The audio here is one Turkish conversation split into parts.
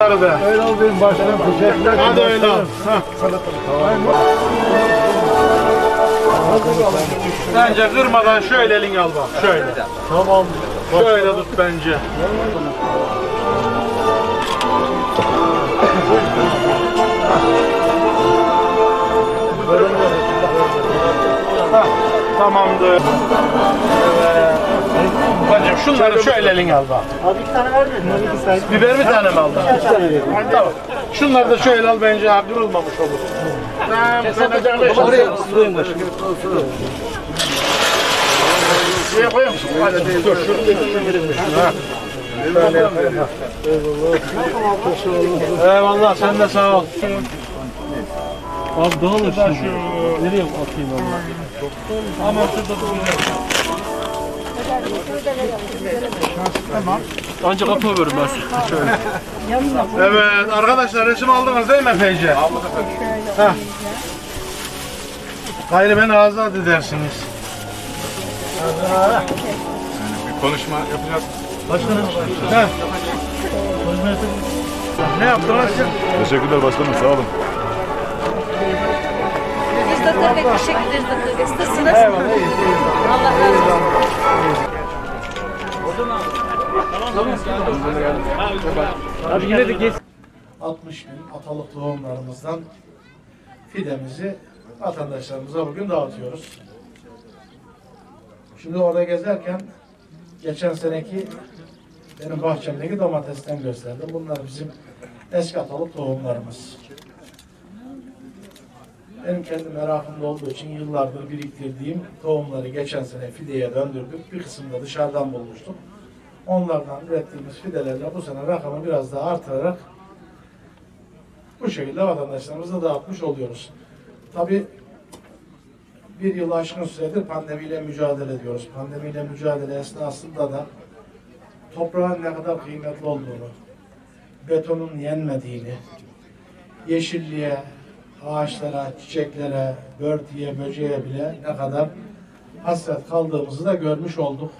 Nerede? Öyle al benim başkanım. Hadi öyle. Hah. Bence kırmadan şöyle elini al bak. Şöyle. Tamam. Şöyle tut bence. Tamamdır. Evet. Bacım şunları şöyle elini al bak. Abi iki tane. İki tane. Biber bir tane mi aldın? İki tane verdim. Tamam. Şunları da şöyle al bence ha, kırılmamış olur. Tamam. Oraya ısırayım başkanım. Şuraya koyuyor musun? Hadi dur. Şöyle yapayım. Eyvallah sen de sağ ol. Abi dağılır şimdi. Nereye atayım abi? Ama şurada duracak. Ancak kapı veririm ben size. Evet arkadaşlar resim aldınız değil mi Epeyce? Aldık efendim. Gayrı beni azat edersiniz. Bir konuşma yapacağız. Başkanım. Ne yaptınız siz? Teşekkürler başkanım sağ olun. Biz doktor bey teşekkür ederiz. Nasılsınız? Allah razı olsun. Abi yine de geç. 60 bin atalık tohumlarımızdan fidemizi vatandaşlarımıza bugün dağıtıyoruz. Şimdi orada gezerken geçen seneki benim bahçemdeki domatesten gösterdim. Bunlar bizim eski atalık tohumlarımız. Benim kendi merakımda olduğu için yıllardır biriktirdiğim tohumları geçen sene fideye döndürdük. Bir kısmını da dışarıdan bulmuştuk. Onlardan ürettiğimiz fidelerle bu sene rakamı biraz daha artırarak bu şekilde vatandaşlarımıza dağıtmış oluyoruz. Tabi bir yıl aşkın süredir pandemiyle mücadele ediyoruz. Pandemiyle mücadele esnasında da toprağın ne kadar kıymetli olduğunu, betonun yenmediğini, yeşilliğe, ağaçlara, çiçeklere, börtüye, böceğe bile ne kadar hasret kaldığımızı da görmüş olduk.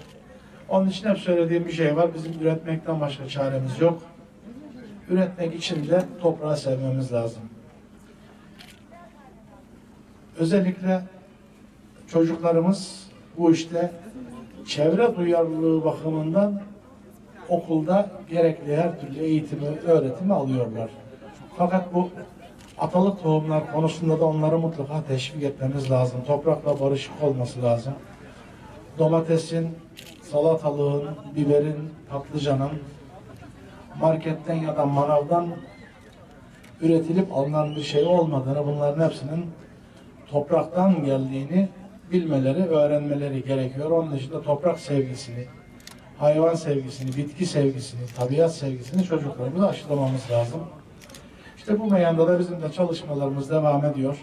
Onun için hep söylediğim bir şey var. Bizim üretmekten başka çaremiz yok üretmek için de toprağı sevmemiz lazım. Özellikle çocuklarımız bu işte çevre duyarlılığı bakımından okulda gerekli her türlü eğitimi, öğretimi alıyorlar. Fakat bu atalık tohumlar konusunda da onları mutlaka teşvik etmemiz lazım. Toprakla barışık olması lazım. Domatesin, salatalığın, biberin, patlıcanın, marketten ya da manavdan üretilip alınan bir şey olmadığını, bunların hepsinin topraktan geldiğini bilmeleri, öğrenmeleri gerekiyor. Onun dışında toprak sevgisini, hayvan sevgisini, bitki sevgisini, tabiat sevgisini çocuklarımıza aşılamamız lazım. İşte bu meyanda da bizim de çalışmalarımız devam ediyor.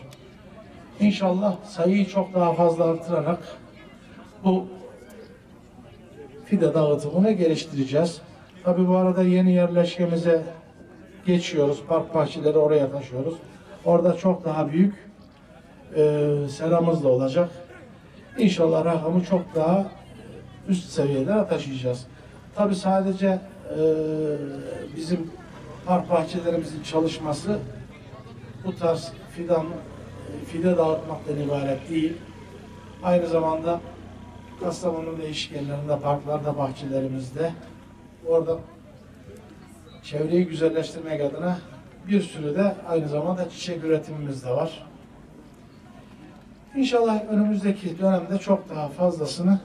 İnşallah sayıyı çok daha fazla artırarak bu fide dağıtımını geliştireceğiz. Tabi bu arada yeni yerleşkemize geçiyoruz. Park bahçeleri oraya taşıyoruz. Orada çok daha büyük e, seramız da olacak. İnşallah rakamı çok daha üst seviyelere taşıyacağız. Tabi sadece e, bizim park bahçelerimizin çalışması bu tarz fidan fide dağıtmaktan ibaret değil. Aynı zamanda Kastamonu'nun değişik yerlerinde, parklarda, bahçelerimizde orada çevreyi güzelleştirmek adına bir sürü de aynı zamanda çiçek üretimimiz de var. İnşallah önümüzdeki dönemde çok daha fazlasını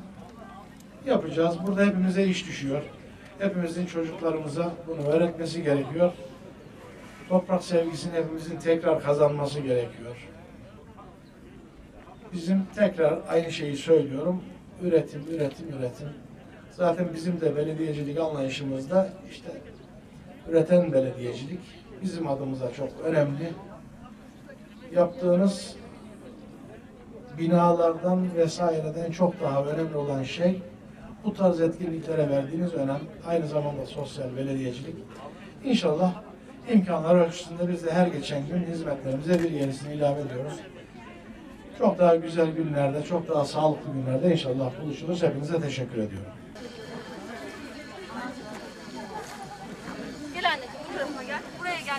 yapacağız. Burada hepimize iş düşüyor. Hepimizin çocuklarımıza bunu öğretmesi gerekiyor. Toprak sevgisini hepimizin tekrar kazanması gerekiyor. Bizim tekrar aynı şeyi söylüyorum. Üretim, üretim, üretim. Zaten bizim de belediyecilik anlayışımızda işte üreten belediyecilik bizim adımıza çok önemli. Yaptığınız binalardan vesaireden çok daha önemli olan şey bu tarz etkinliklere verdiğiniz önem. Aynı zamanda sosyal belediyecilik. İnşallah imkanlar ölçüsünde biz de her geçen gün hizmetlerimize bir yenisini ilave ediyoruz. Çok daha güzel günlerde, çok daha sağlıklı günlerde inşallah buluşuruz. Hepinize teşekkür ediyorum. Gel anneciğim bu tarafa gel. Buraya gel.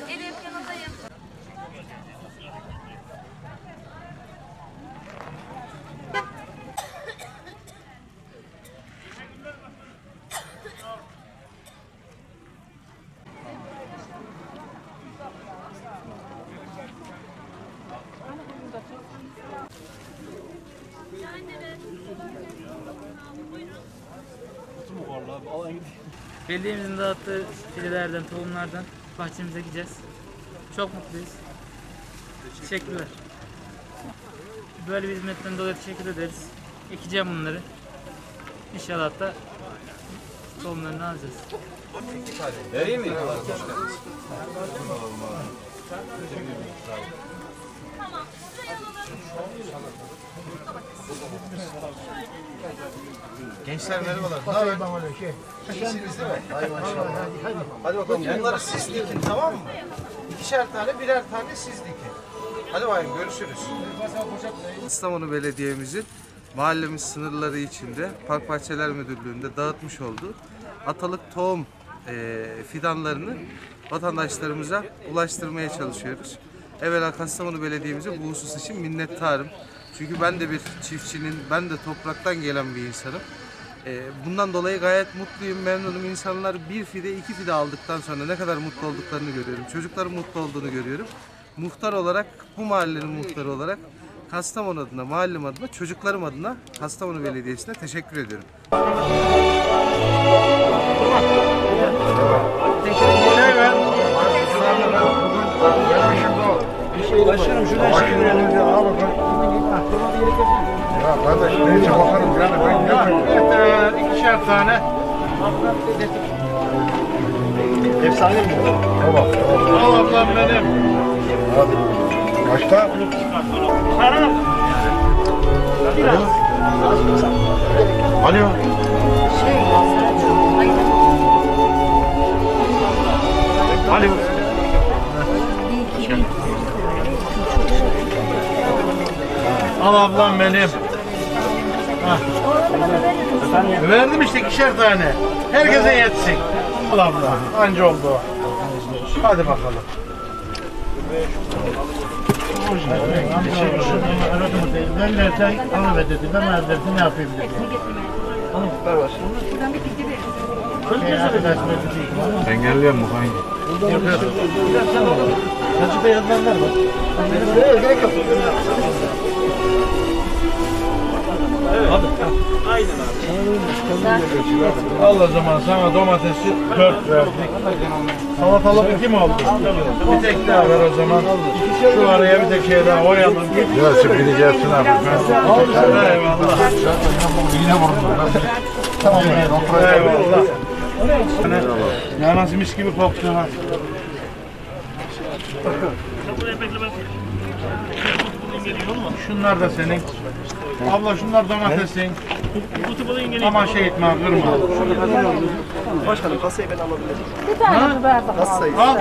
Elif yanındayım. Belediyemizin dağıttığı fidelerden, tohumlardan bahçemize gideceğiz. Çok mutluyuz. Teşekkürler. Böyle bir hizmetten dolayı teşekkür ederiz. Ekeceğim bunları. İnşallah da tohumlarını alacağız. Gençler merhabalar. Ne haber? İyisiniz değil mi? Hay maşallah. Hadi bakalım bunları siz dikin tamam mı? İkişer tane birer tane siz dikin. Hadi bakayım görüşürüz. İstanbul Belediye'mizin mahallemiz sınırları içinde Park Bahçeler Müdürlüğü'nde dağıtmış olduğu atalık tohum eee, fidanlarını vatandaşlarımıza ulaştırmaya çalışıyoruz. Evvela Kastamonu Belediye'mize bu husus için minnettarım. Çünkü ben de bir çiftçinin, ben de topraktan gelen bir insanım. Eee, bundan dolayı gayet mutluyum, memnunum. İnsanlar bir fide, iki fide aldıktan sonra ne kadar mutlu olduklarını görüyorum. Çocukların mutlu olduğunu görüyorum. Muhtar olarak, bu mahallenin muhtarı olarak Kastamonu adına, mahallem adına, çocuklarım adına Kastamonu Belediyesi'ne teşekkür ediyorum. Şey. Başkanım şuradan çekiverelim ya. Al. Ya kardeş neyse bakarım yani ben yapıyorum. Evet, ikişer tane. Efsane mi? Tamam. Al ablam benim. Hadi. Kaçta? Alo. Alo. Ablam benim. Hah. Verdim işte ikişer tane. Herkese yetsin. Al abla. Anca oldu. o. Hadi bakalım. Ben versen onu ver dedi. Ben verdim ne yapayım dedi. Şey, arkadaş verdi. Engelleyen mi hangi? Kaçıkta yazılanlar var. Gerek yok. Al o zaman sana domatesi 4 verdik. Salatalık 2 mi oldu? Bir tek daha ver o zaman. Şu araya bir tek şey daha koyalım. Gelsin biri gelsin abi. Eyvallah. Yine vurdum. Tamam. Eyvallah. Ya nasıl mis gibi koktu ha. Şunlar da senin. Abla şunlar domatesin. Aman şey etme kırma. Başkanım kasayı ben alabilirim. Bir tane mi ver bakalım? Al.